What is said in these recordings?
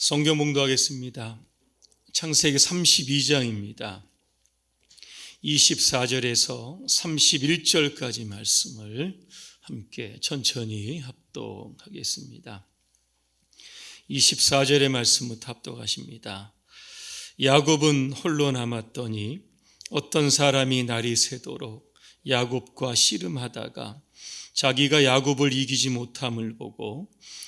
성경 봉도하겠습니다. 창세기 32장입니다. 24절에서 31절까지 말씀을 함께 천천히 합독하겠습니다. 24절의 말씀부터 합독하십니다. 야곱은 홀로 남았더니 어떤 사람이 날이 새도록 야곱과 씨름하다가 자기가 야곱을 이기지 못함을 보고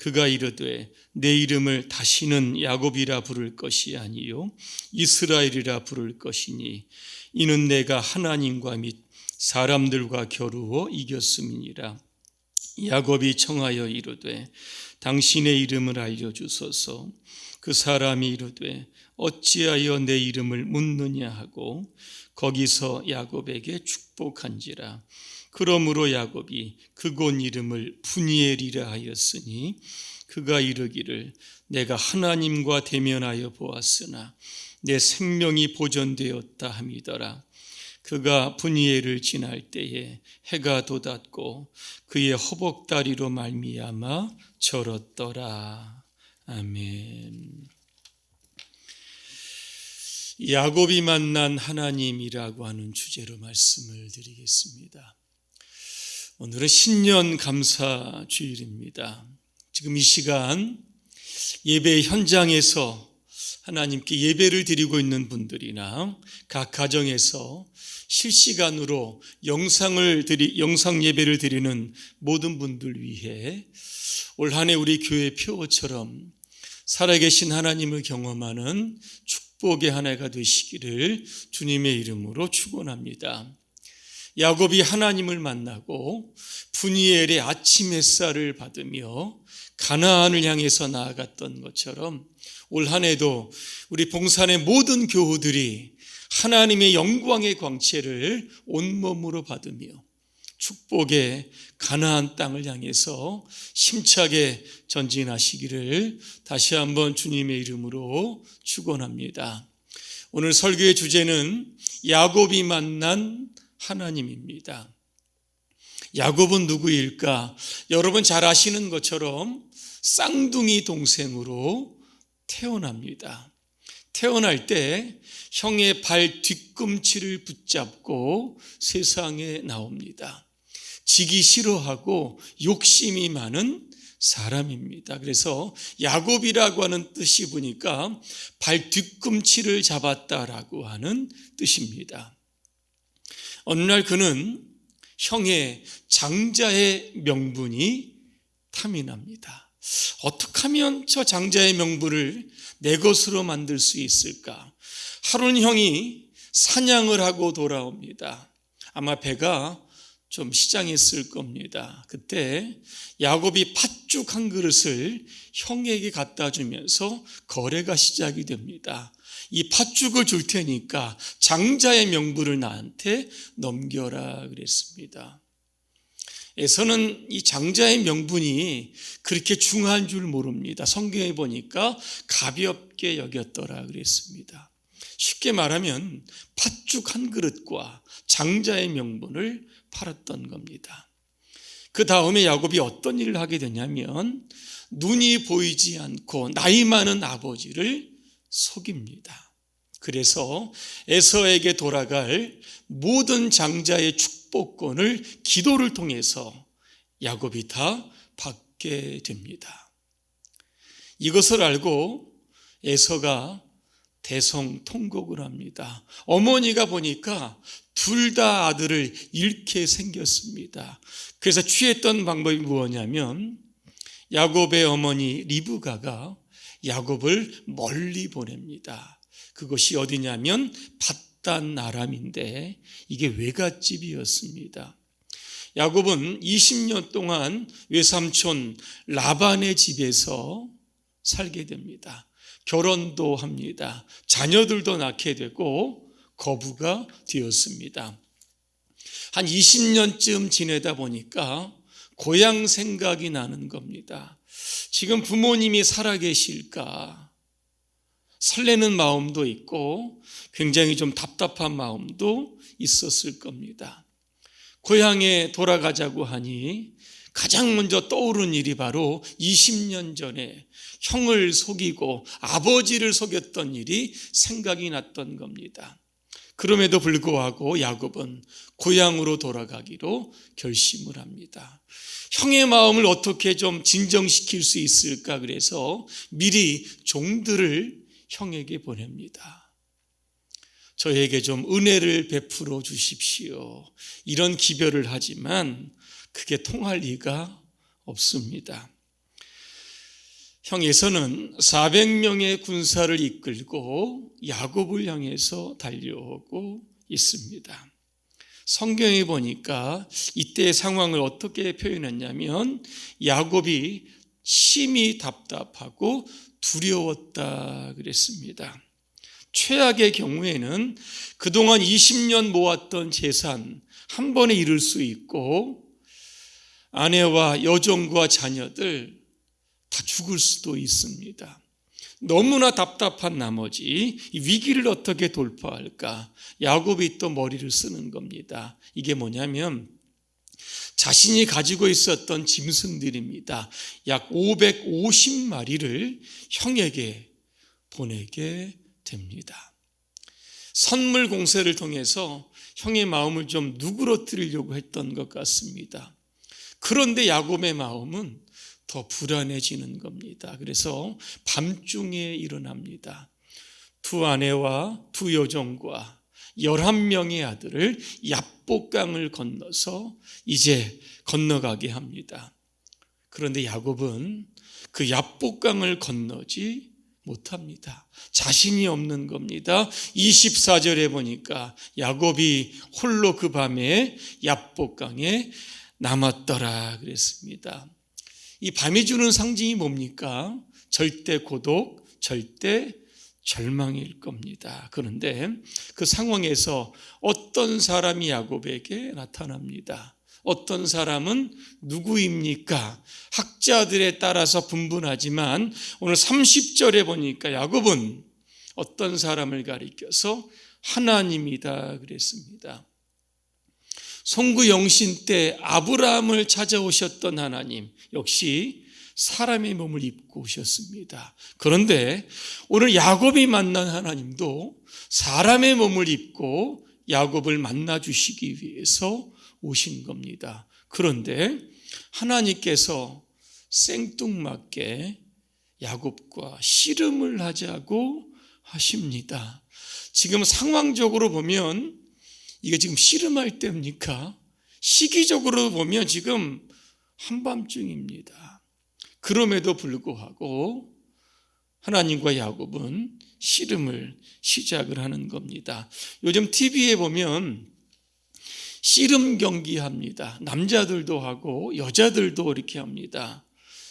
그가 이르되 내 이름을 다시는 야곱이라 부를 것이 아니요 이스라엘이라 부를 것이니 이는 내가 하나님과 및 사람들과 겨루어 이겼음이니라. 야곱이 청하여 이르되 당신의 이름을 알려 주소서. 그 사람이 이르되 어찌하여 내 이름을 묻느냐 하고 거기서 야곱에게 축복한지라 그러므로 야곱이 그곳 이름을 분이엘이라 하였으니 그가 이르기를 내가 하나님과 대면하여 보았으나 내 생명이 보존되었다 함이더라. 그가 분이엘을 지날 때에 해가 돋았고 그의 허벅다리로 말미암아 절었더라. 아멘. 야곱이 만난 하나님이라고 하는 주제로 말씀을 드리겠습니다. 오늘은 신년 감사 주일입니다. 지금 이 시간 예배 현장에서 하나님께 예배를 드리고 있는 분들이나 각 가정에서 실시간으로 영상을 드리, 영상 예배를 드리는 모든 분들 위해 올 한해 우리 교회 표어처럼 살아계신 하나님을 경험하는 축복의 한 해가 되시기를 주님의 이름으로 축원합니다. 야곱이 하나님을 만나고 분이엘의 아침 햇살을 받으며 가나안을 향해서 나아갔던 것처럼 올 한 해도 우리 봉산의 모든 교우들이 하나님의 영광의 광채를 온몸으로 받으며 축복의 가나안 땅을 향해서 심차게 전진하시기를 다시 한번 주님의 이름으로 축원합니다. 오늘 설교의 주제는 야곱이 만난 하나님입니다. 야곱은 누구일까? 여러분 잘 아시는 것처럼 쌍둥이 동생으로 태어납니다. 태어날 때 형의 발 뒤꿈치를 붙잡고 세상에 나옵니다. 지기 싫어하고 욕심이 많은 사람입니다. 그래서 야곱이라고 하는 뜻이 보니까 발 뒤꿈치를 잡았다라고 하는 뜻입니다. 어느 날 그는 형의 장자의 명분이 탐이 납니다. 어떻게 하면 저 장자의 명분을 내 것으로 만들 수 있을까? 하루는 형이 사냥을 하고 돌아옵니다. 아마 배가 좀 시장했을 겁니다. 그때 야곱이 팥죽 한 그릇을 형에게 갖다 주면서 거래가 시작이 됩니다. 이 팥죽을 줄 테니까 장자의 명부를 나한테 넘겨라 그랬습니다. 에서는 이 장자의 명분이 그렇게 중요한 줄 모릅니다. 성경에 보니까 가볍게 여겼더라 그랬습니다. 쉽게 말하면 팥죽 한 그릇과 장자의 명분을 팔았던 겁니다. 그 다음에 야곱이 어떤 일을 하게 되냐면 눈이 보이지 않고 나이 많은 아버지를 속입니다. 그래서 에서에게 돌아갈 모든 장자의 축복권을 기도를 통해서 야곱이 다 받게 됩니다. 이것을 알고 에서가 대성통곡을 합니다. 어머니가 보니까 둘 다 아들을 잃게 생겼습니다. 그래서 취했던 방법이 무엇냐면 야곱의 어머니 리브가가 야곱을 멀리 보냅니다. 그것이 어디냐면 바단 아람인데 이게 외갓집이었습니다. 야곱은 20년 동안 외삼촌 라반의 집에서 살게 됩니다. 결혼도 합니다. 자녀들도 낳게 되고 거부가 되었습니다. 한 20년쯤 지내다 보니까 고향 생각이 나는 겁니다. 지금 부모님이 살아계실까? 설레는 마음도 있고 굉장히 좀 답답한 마음도 있었을 겁니다. 고향에 돌아가자고 하니 가장 먼저 떠오른 일이 바로 20년 전에 형을 속이고 아버지를 속였던 일이 생각이 났던 겁니다. 그럼에도 불구하고 야곱은 고향으로 돌아가기로 결심을 합니다. 형의 마음을 어떻게 좀 진정시킬 수 있을까 그래서 미리 종들을 형에게 보냅니다. 저에게 좀 은혜를 베풀어 주십시오. 이런 기별을 하지만 그게 통할 리가 없습니다. 형에서는 400명의 군사를 이끌고 야곱을 향해서 달려오고 있습니다. 성경에 보니까 이때 상황을 어떻게 표현했냐면 야곱이 심히 답답하고 두려웠다 그랬습니다. 최악의 경우에는 그동안 20년 모았던 재산 한 번에 잃을 수 있고 아내와 여종과 자녀들 다 죽을 수도 있습니다. 너무나 답답한 나머지 위기를 어떻게 돌파할까? 야곱이 또 머리를 쓰는 겁니다. 이게 뭐냐면 자신이 가지고 있었던 짐승들입니다. 약 550마리를 형에게 보내게 됩니다. 선물 공세를 통해서 형의 마음을 좀 누그러뜨리려고 했던 것 같습니다. 그런데 야곱의 마음은 더 불안해지는 겁니다. 그래서 밤중에 일어납니다. 두 아내와 두 여종과 11명의 아들을 얍복강을 건너서 이제 건너가게 합니다. 그런데 야곱은 그 얍복강을 건너지 못합니다. 자신이 없는 겁니다. 24절에 보니까 야곱이 홀로 그 밤에 얍복강에 남았더라 그랬습니다. 이 밤이 주는 상징이 뭡니까? 절대 고독, 절대 절망일 겁니다. 그런데 그 상황에서 어떤 사람이 야곱에게 나타납니다. 어떤 사람은 누구입니까? 학자들에 따라서 분분하지만 오늘 30절에 보니까 야곱은 어떤 사람을 가리켜서 하나님이다 그랬습니다. 송구 영신 때 아브라함을 찾아오셨던 하나님 역시 사람의 몸을 입고 오셨습니다. 그런데 오늘 야곱이 만난 하나님도 사람의 몸을 입고 야곱을 만나 주시기 위해서 오신 겁니다. 그런데 하나님께서 생뚱맞게 야곱과 씨름을 하자고 하십니다. 지금 상황적으로 보면 이게 지금 씨름할 때입니까? 시기적으로 보면 지금 한밤중입니다. 그럼에도 불구하고 하나님과 야곱은 씨름을 시작을 하는 겁니다. 요즘 TV에 보면 씨름 경기 합니다. 남자들도 하고 여자들도 이렇게 합니다.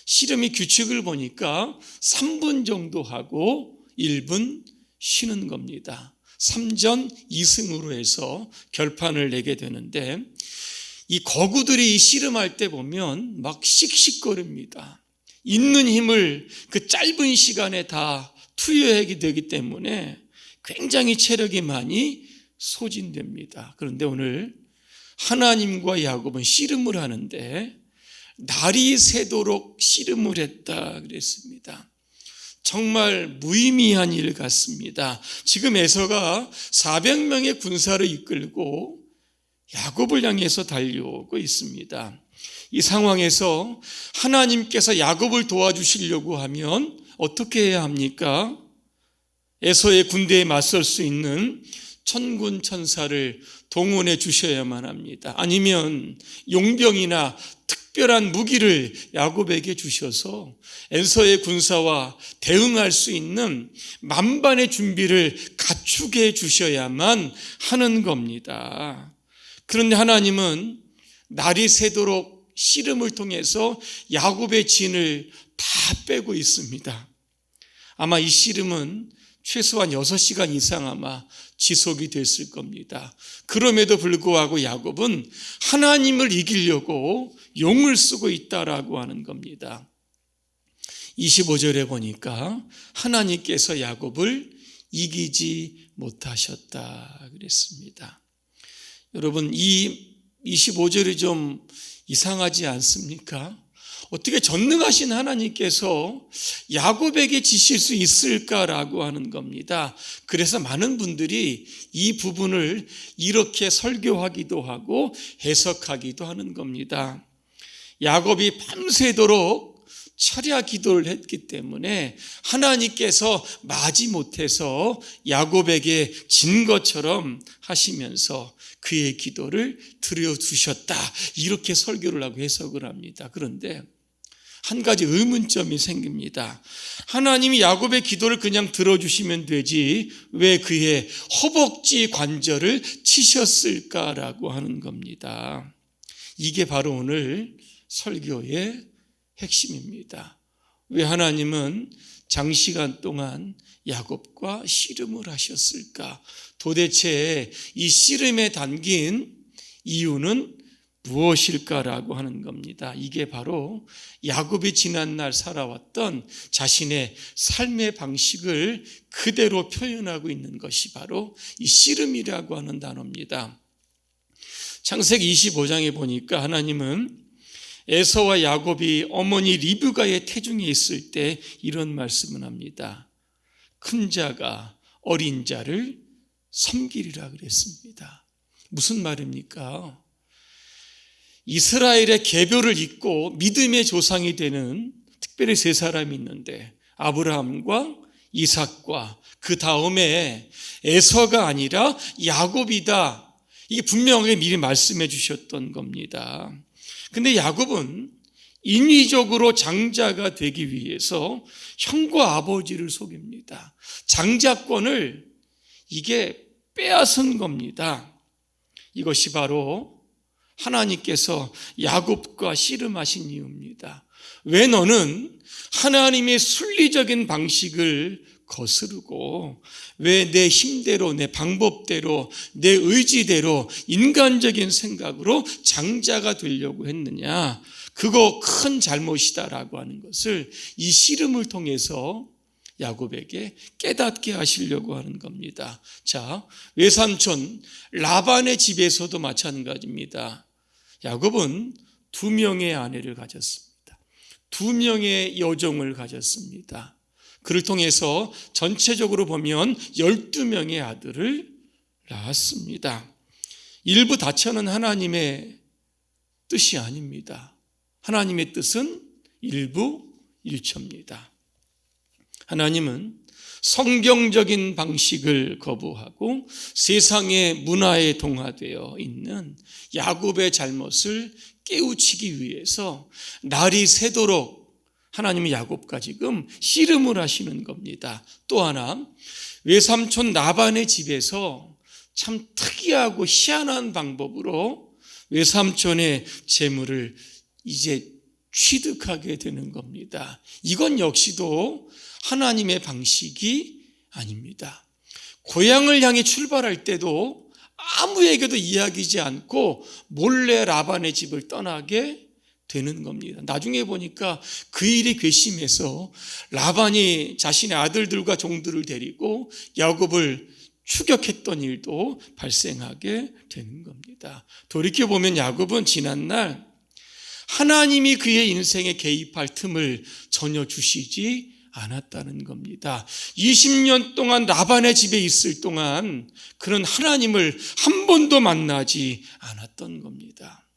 씨름이 규칙을 보니까 3분 정도 하고 1분 쉬는 겁니다. 3전 2승으로 해서 결판을 내게 되는데 이 거구들이 씨름할 때 보면 막 씩씩거립니다. 있는 힘을 그 짧은 시간에 다 투여하게 되기 때문에 굉장히 체력이 많이 소진됩니다. 그런데 오늘 하나님과 야곱은 씨름을 하는데 날이 새도록 씨름을 했다 그랬습니다. 정말 무의미한 일 같습니다. 지금 에서가 400명의 군사를 이끌고 야곱을 향해서 달려오고 있습니다. 이 상황에서 하나님께서 야곱을 도와주시려고 하면 어떻게 해야 합니까? 에서의 군대에 맞설 수 있는 천군 천사를 동원해 주셔야만 합니다. 아니면 용병이나 특 별한 무기를 야곱에게 주셔서 엔서의 군사와 대응할 수 있는 만반의 준비를 갖추게 해 주셔야만 하는 겁니다. 그런데 하나님은 날이 새도록 씨름을 통해서 야곱의 진을 다 빼고 있습니다. 아마 이 씨름은 최소한 6시간 이상 아마 지속이 됐을 겁니다. 그럼에도 불구하고 야곱은 하나님을 이기려고 용을 쓰고 있다라고 하는 겁니다. 25절에 보니까 하나님께서 야곱을 이기지 못하셨다 그랬습니다. 여러분 이 25절이 좀 이상하지 않습니까? 어떻게 전능하신 하나님께서 야곱에게 지실 수 있을까라고 하는 겁니다. 그래서 많은 분들이 이 부분을 이렇게 설교하기도 하고 해석하기도 하는 겁니다. 야곱이 밤새도록 철야 기도를 했기 때문에 하나님께서 마지 못해서 야곱에게 진 것처럼 하시면서 그의 기도를 들여두셨다. 이렇게 설교를 하고 해석을 합니다. 그런데 한 가지 의문점이 생깁니다. 하나님이 야곱의 기도를 그냥 들어주시면 되지 왜 그의 허벅지 관절을 치셨을까라고 하는 겁니다. 이게 바로 오늘 설교의 핵심입니다. 왜 하나님은 장시간 동안 야곱과 씨름을 하셨을까? 도대체 이 씨름에 담긴 이유는 무엇일까라고 하는 겁니다. 이게 바로 야곱이 지난날 살아왔던 자신의 삶의 방식을 그대로 표현하고 있는 것이 바로 이 씨름이라고 하는 단어입니다. 창세기 25장에 보니까 하나님은 에서와 야곱이 어머니 리브가의 태중에 있을 때 이런 말씀을 합니다. 큰 자가 어린 자를 섬기리라 그랬습니다. 무슨 말입니까? 이스라엘의 개별을 잇고 믿음의 조상이 되는 특별히 세 사람이 있는데 아브라함과 이삭과 그 다음에 에서가 아니라 야곱이다. 이게 분명하게 미리 말씀해 주셨던 겁니다. 근데 야곱은 인위적으로 장자가 되기 위해서 형과 아버지를 속입니다. 장자권을 이게 빼앗은 겁니다. 이것이 바로 하나님께서 야곱과 씨름하신 이유입니다. 왜 너는 하나님의 순리적인 방식을 거스르고 왜 내 힘대로 내 방법대로 내 의지대로 인간적인 생각으로 장자가 되려고 했느냐 그거 큰 잘못이다라고 하는 것을 이 씨름을 통해서 야곱에게 깨닫게 하시려고 하는 겁니다. 자, 외삼촌 라반의 집에서도 마찬가지입니다. 야곱은 두 명의 아내를 가졌습니다. 두 명의 여종을 가졌습니다. 그를 통해서 전체적으로 보면 12명의 아들을 낳았습니다. 일부 다처는 하나님의 뜻이 아닙니다. 하나님의 뜻은 일부 일처입니다. 하나님은 성경적인 방식을 거부하고 세상의 문화에 동화되어 있는 야곱의 잘못을 깨우치기 위해서 날이 새도록 하나님이 야곱과 지금 씨름을 하시는 겁니다. 또 하나 외삼촌 나반의 집에서 참 특이하고 희한한 방법으로 외삼촌의 재물을 이제 취득하게 되는 겁니다. 이건 역시도 하나님의 방식이 아닙니다. 고향을 향해 출발할 때도 아무에게도 이야기지 않고 몰래 라반의 집을 떠나게 되는 겁니다. 나중에 보니까 그 일이 괘씸해서 라반이 자신의 아들들과 종들을 데리고 야곱을 추격했던 일도 발생하게 되는 겁니다. 돌이켜 보면 야곱은 지난날 하나님이 그의 인생에 개입할 틈을 전혀 주시지 않았다는 겁니다. 20년 동안 라반의 집에 있을 동안 그런 하나님을 한 번도 만나지 않았던 겁니다.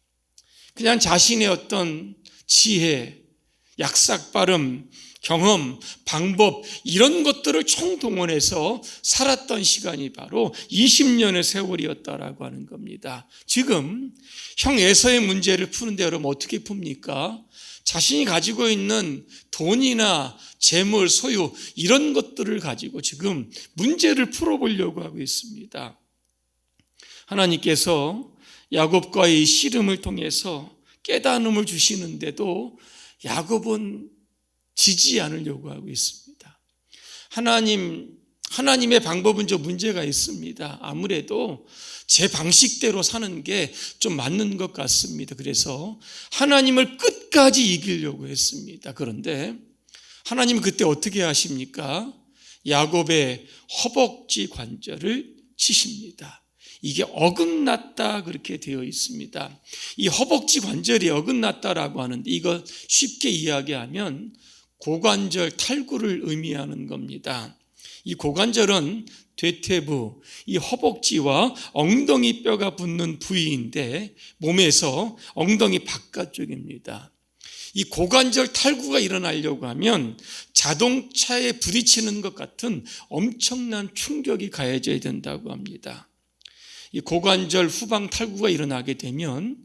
그냥 자신의 어떤 지혜, 약삭빠름, 경험, 방법 이런 것들을 총동원해서 살았던 시간이 바로 20년의 세월이었다라고 하는 겁니다. 지금 형 에서의 문제를 푸는데 여러분 어떻게 풉니까? 자신이 가지고 있는 돈이나 재물, 소유 이런 것들을 가지고 지금 문제를 풀어보려고 하고 있습니다. 하나님께서 야곱과의 씨름을 통해서 깨달음을 주시는데도 야곱은 지지 않으려고 하고 있습니다. 하나님 하나님의 방법은 좀 문제가 있습니다. 아무래도 제 방식대로 사는 게 좀 맞는 것 같습니다. 그래서 하나님을 끝까지 이기려고 했습니다. 그런데 하나님은 그때 어떻게 하십니까? 야곱의 허벅지 관절을 치십니다. 이게 어긋났다 그렇게 되어 있습니다. 이 허벅지 관절이 어긋났다라고 하는데 이거 쉽게 이야기하면 고관절 탈구를 의미하는 겁니다. 이 고관절은 대퇴부, 이 허벅지와 엉덩이 뼈가 붙는 부위인데 몸에서 엉덩이 바깥쪽입니다. 이 고관절 탈구가 일어나려고 하면 자동차에 부딪히는 것 같은 엄청난 충격이 가해져야 된다고 합니다. 이 고관절 후방 탈구가 일어나게 되면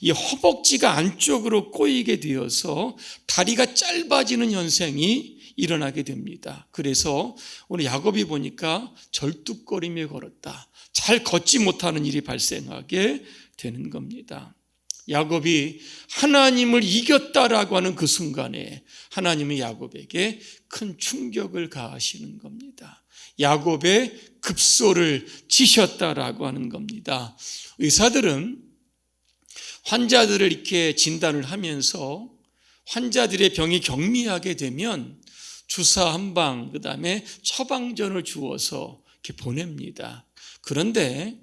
이 허벅지가 안쪽으로 꼬이게 되어서 다리가 짧아지는 현상이 일어나게 됩니다. 그래서 오늘 야곱이 보니까 절뚝거리며 걸었다. 잘 걷지 못하는 일이 발생하게 되는 겁니다. 야곱이 하나님을 이겼다라고 하는 그 순간에 하나님은 야곱에게 큰 충격을 가하시는 겁니다. 야곱의 급소를 치셨다라고 하는 겁니다. 의사들은 환자들을 이렇게 진단을 하면서 환자들의 병이 경미하게 되면 주사 한 방, 그 다음에 처방전을 주어서 이렇게 보냅니다. 그런데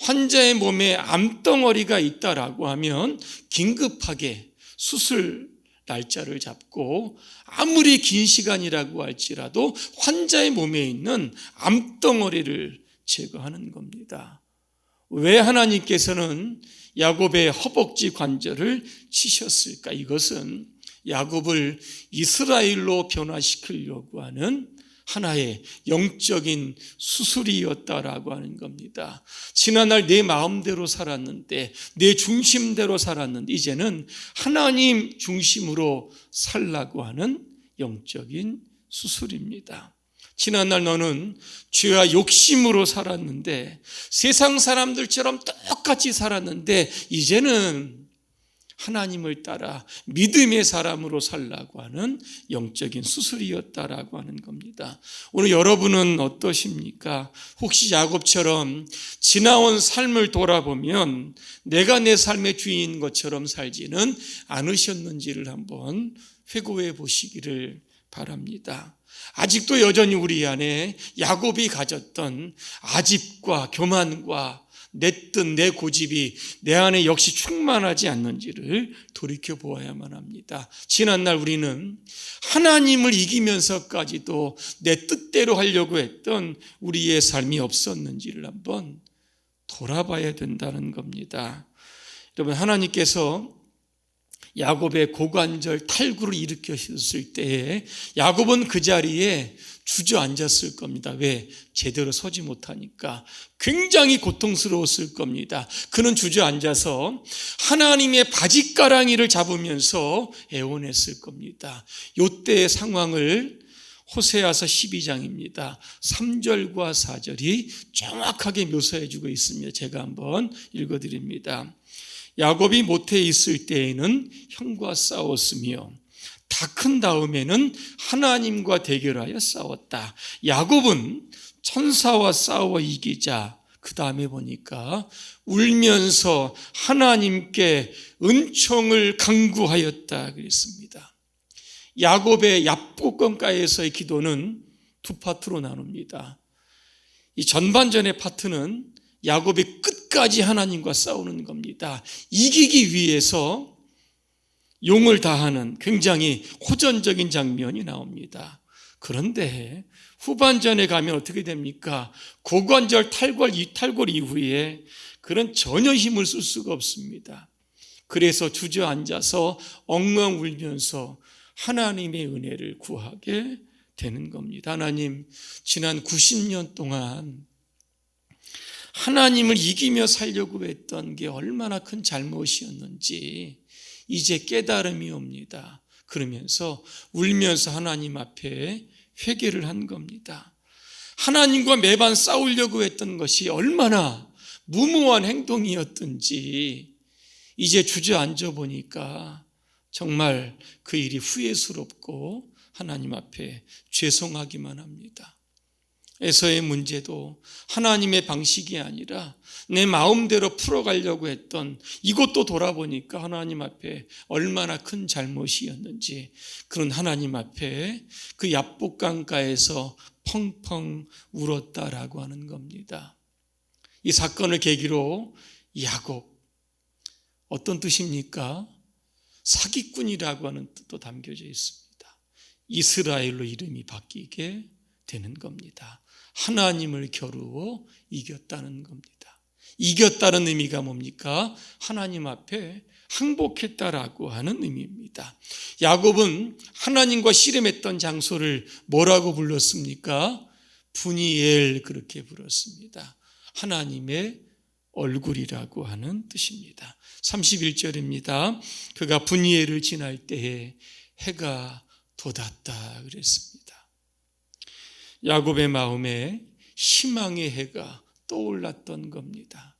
환자의 몸에 암덩어리가 있다라고 하면 긴급하게 수술 날짜를 잡고 아무리 긴 시간이라고 할지라도 환자의 몸에 있는 암덩어리를 제거하는 겁니다. 왜 하나님께서는 야곱의 허벅지 관절을 치셨을까? 이것은 야곱을 이스라엘로 변화시키려고 하는 하나의 영적인 수술이었다라고 하는 겁니다. 지난날 내 마음대로 살았는데, 내 중심대로 살았는데, 이제는 하나님 중심으로 살라고 하는 영적인 수술입니다. 지난날 너는 죄와 욕심으로 살았는데, 세상 사람들처럼 똑같이 살았는데, 이제는 하나님을 따라 믿음의 사람으로 살라고 하는 영적인 수술이었다라고 하는 겁니다. 오늘 여러분은 어떠십니까? 혹시 야곱처럼 지나온 삶을 돌아보면 내가 내 삶의 주인인 것처럼 살지는 않으셨는지를 한번 회고해 보시기를 바랍니다. 아직도 여전히 우리 안에 야곱이 가졌던 아집과 교만과 내 뜻, 내 고집이 내 안에 역시 충만하지 않는지를 돌이켜 보아야만 합니다. 지난날 우리는 하나님을 이기면서까지도 내 뜻대로 하려고 했던 우리의 삶이 없었는지를 한번 돌아봐야 된다는 겁니다. 여러분, 하나님께서 야곱의 고관절 탈구를 일으켰을 때에 야곱은 그 자리에 주저앉았을 겁니다. 왜? 제대로 서지 못하니까. 굉장히 고통스러웠을 겁니다. 그는 주저앉아서 하나님의 바짓가랑이를 잡으면서 애원했을 겁니다. 요때의 상황을 호세아서 12장입니다. 3절과 4절이 정확하게 묘사해 주고 있습니다. 제가 한번 읽어 드립니다. 야곱이 모태에 있을 때에는 형과 싸웠으며 다 큰 다음에는 하나님과 대결하여 싸웠다. 야곱은 천사와 싸워 이기자. 그 다음에 보니까 울면서 하나님께 은총을 강구하였다 그랬습니다. 야곱의 얍곡건가에서의 기도는 두 파트로 나눕니다. 이 전반전의 파트는 야곱이 끝까지 하나님과 싸우는 겁니다. 이기기 위해서 용을 다하는 굉장히 호전적인 장면이 나옵니다. 그런데 후반전에 가면 어떻게 됩니까? 고관절 탈골, 탈골 이후에 그런 전혀 힘을 쓸 수가 없습니다. 그래서 주저앉아서 엉엉 울면서 하나님의 은혜를 구하게 되는 겁니다. 하나님, 지난 90년 동안 하나님을 이기며 살려고 했던 게 얼마나 큰 잘못이었는지 이제 깨달음이 옵니다. 그러면서 울면서 하나님 앞에 회개를 한 겁니다. 하나님과 매번 싸우려고 했던 것이 얼마나 무모한 행동이었든지 이제 주저앉아 보니까 정말 그 일이 후회스럽고 하나님 앞에 죄송하기만 합니다. 에서의 문제도 하나님의 방식이 아니라 내 마음대로 풀어가려고 했던 이것도 돌아보니까 하나님 앞에 얼마나 큰 잘못이었는지 그런 하나님 앞에 그 야복강가에서 펑펑 울었다라고 하는 겁니다. 이 사건을 계기로 야곱 어떤 뜻입니까? 사기꾼이라고 하는 뜻도 담겨져 있습니다. 이스라엘로 이름이 바뀌게 되는 겁니다. 하나님을 겨루어 이겼다는 겁니다. 이겼다는 의미가 뭡니까? 하나님 앞에 항복했다라고 하는 의미입니다. 야곱은 하나님과 씨름했던 장소를 뭐라고 불렀습니까? 분이엘 그렇게 불렀습니다. 하나님의 얼굴이라고 하는 뜻입니다. 31절입니다. 그가 분이엘을 지날 때에 해가 돋았다 그랬습니다. 야곱의 마음에 희망의 해가 떠올랐던 겁니다.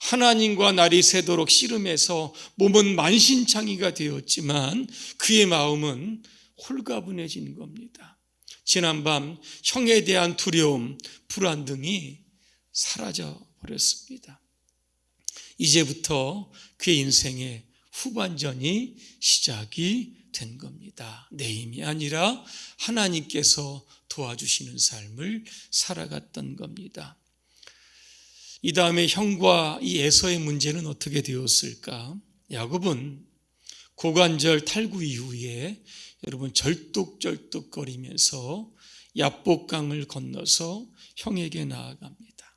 하나님과 날이 새도록 씨름해서 몸은 만신창이가 되었지만 그의 마음은 홀가분해진 겁니다. 지난밤 형에 대한 두려움, 불안 등이 사라져 버렸습니다. 이제부터 그의 인생의 후반전이 시작이 된 겁니다. 내 힘이 아니라 하나님께서 도와주시는 삶을 살아갔던 겁니다. 이 다음에 형과 이 에서의 문제는 어떻게 되었을까? 야곱은 고관절 탈구 이후에 여러분 절뚝절뚝거리면서 야복강을 건너서 형에게 나아갑니다.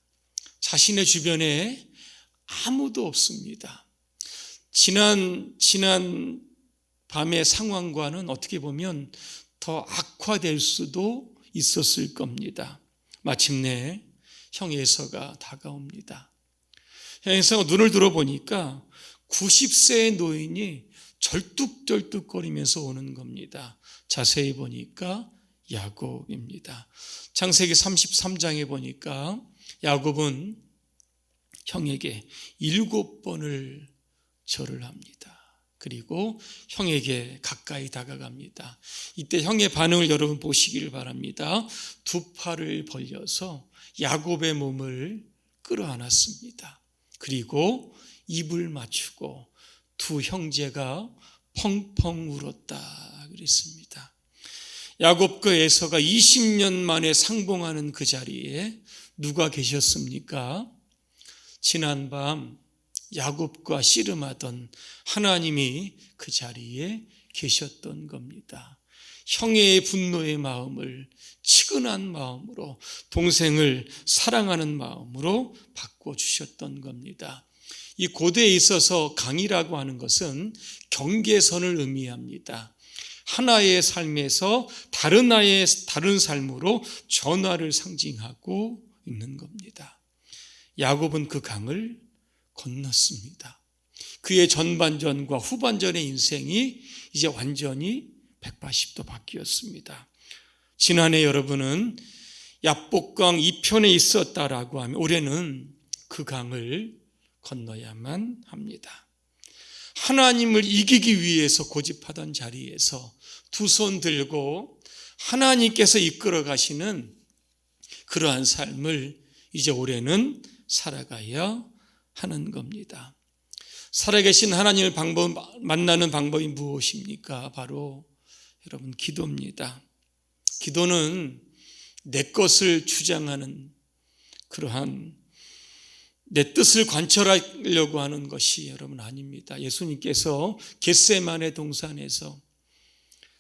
자신의 주변에 아무도 없습니다. 지난 지난 밤의 상황과는 어떻게 보면 더 악화될 수도 있었을 겁니다. 마침내 형 에서가 다가옵니다. 형 에서가 눈을 들어보니까 90세의 노인이 절뚝절뚝거리면서 오는 겁니다. 자세히 보니까 야곱입니다. 창세기 33장에 보니까 야곱은 형에게 일곱 번을 절을 합니다. 그리고 형에게 가까이 다가갑니다. 이때 형의 반응을 여러분 보시기를 바랍니다. 두 팔을 벌려서 야곱의 몸을 끌어안았습니다. 그리고 입을 맞추고 두 형제가 펑펑 울었다 그랬습니다. 야곱과 에서가 20년 만에 상봉하는 그 자리에 누가 계셨습니까? 지난밤 야곱과 씨름하던 하나님이 그 자리에 계셨던 겁니다. 형의 분노의 마음을 치근한 마음으로 동생을 사랑하는 마음으로 바꿔 주셨던 겁니다. 이 고대에 있어서 강이라고 하는 것은 경계선을 의미합니다. 하나의 삶에서 다른 하나의 다른 삶으로 전화를 상징하고 있는 겁니다. 야곱은 그 강을 건넜습니다. 그의 전반전과 후반전의 인생이 이제 완전히 180도 바뀌었습니다. 지난해 여러분은 야복강 이편에 있었다라고 하면 올해는 그 강을 건너야만 합니다. 하나님을 이기기 위해서 고집하던 자리에서 두 손 들고 하나님께서 이끌어 가시는 그러한 삶을 이제 올해는 살아가야 하는 겁니다. 살아계신 하나님을 방법, 만나는 방법이 무엇입니까? 바로 여러분 기도입니다. 기도는 내 것을 주장하는 그러한 내 뜻을 관철하려고 하는 것이 여러분 아닙니다. 예수님께서 겟세만의 동산에서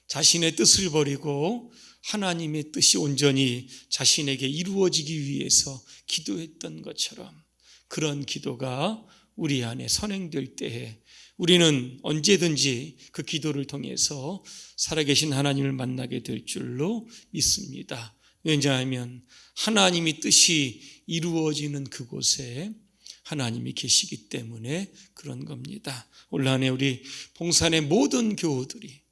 자신의 뜻을 버리고 하나님의 뜻이 온전히 자신에게 이루어지기 위해서 기도했던 것처럼 그런 기도가 우리 안에 선행될 때에 우리는 언제든지 그 기도를 통해서 살아계신 하나님을 만나게 될 줄로 믿습니다. 왜냐하면 하나님이 뜻이 이루어지는 그곳에 하나님이 계시기 때문에 그런 겁니다. 올 한해 우리 봉산의 모든 교우들이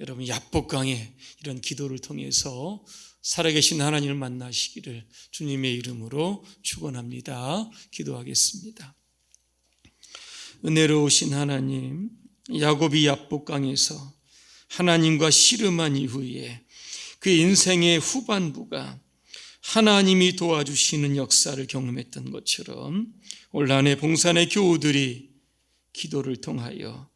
여러분 야복강에 이런 기도를 통해서 살아계신 하나님을 만나시기를 주님의 이름으로 축원합니다. 기도하겠습니다. 은혜로우신 하나님, 야곱이 야복강에서 하나님과 씨름한 이후에 그 인생의 후반부가 하나님이 도와주시는 역사를 경험했던 것처럼 올 한해 봉산의 교우들이 기도를 통하여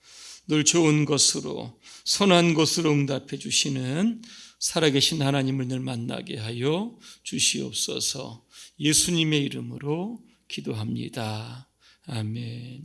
늘 좋은 것으로 선한 것으로 응답해 주시는 살아계신 하나님을 늘 만나게 하여 주시옵소서 예수님의 이름으로 기도합니다. 아멘.